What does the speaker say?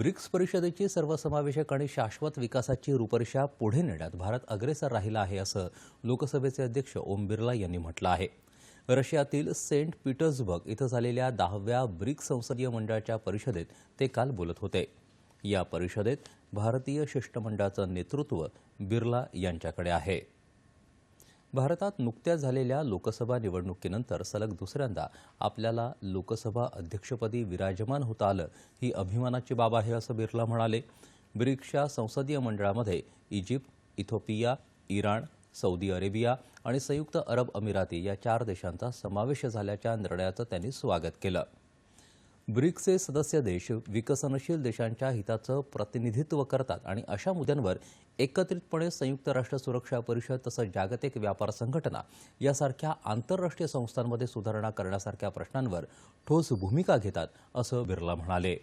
BRICS परिषदेची सर्वसमावेशक आणि शाश्वत विकासाची रूपरेषा पुढे नेण्यात भारत अग्रेसर राहिला आहे असं लोकसभेचे अध्यक्ष ओम बिर्ला यांनी म्हटलं आहे. रशियातील सेंट पीटर्सबर्ग इथं झालेल्या दहाव्या ब्रिक्स संसदीय मंडळाच्या परिषदेत ते काल बोलत होते. या परिषदेत भारतीय शिष्टमंडळाचं नेतृत्व बिर्ला यांच्याकडे आहे. भारतात नुकत्याच झालेल्या लोकसभा निवडणुकीनंतर सलग दुसऱ्यांदा आपल्याला लोकसभा अध्यक्षपदी विराजमान होता आलं ही अभिमानाची बाब आहे असं बिर्ला म्हणाले. ब्रिक्सच्या संसदीय मंडळामध्ये Egypt Ethiopia Iran Saudi Arabia आणि संयुक्त अरब अमिराती या चार देशांचा समावेश झाल्याच्या निर्णयाचं त्यांनी स्वागत केलं. ब्रिक्सचे सदस्य देश विकसनशील देशांच्या हिताचं प्रतिनिधित्व करतात आणि अशा मुद्द्यांवर एकत्रितपणे संयुक्त राष्ट्र सुरक्षा परिषद तसंच जागतिक व्यापार संघटना यासारख्या आंतरराष्ट्रीय संस्थांमध्ये सुधारणा करण्यासारख्या प्रश्नांवर ठोस भूमिका घेतात असं बिर्ला म्हणाले.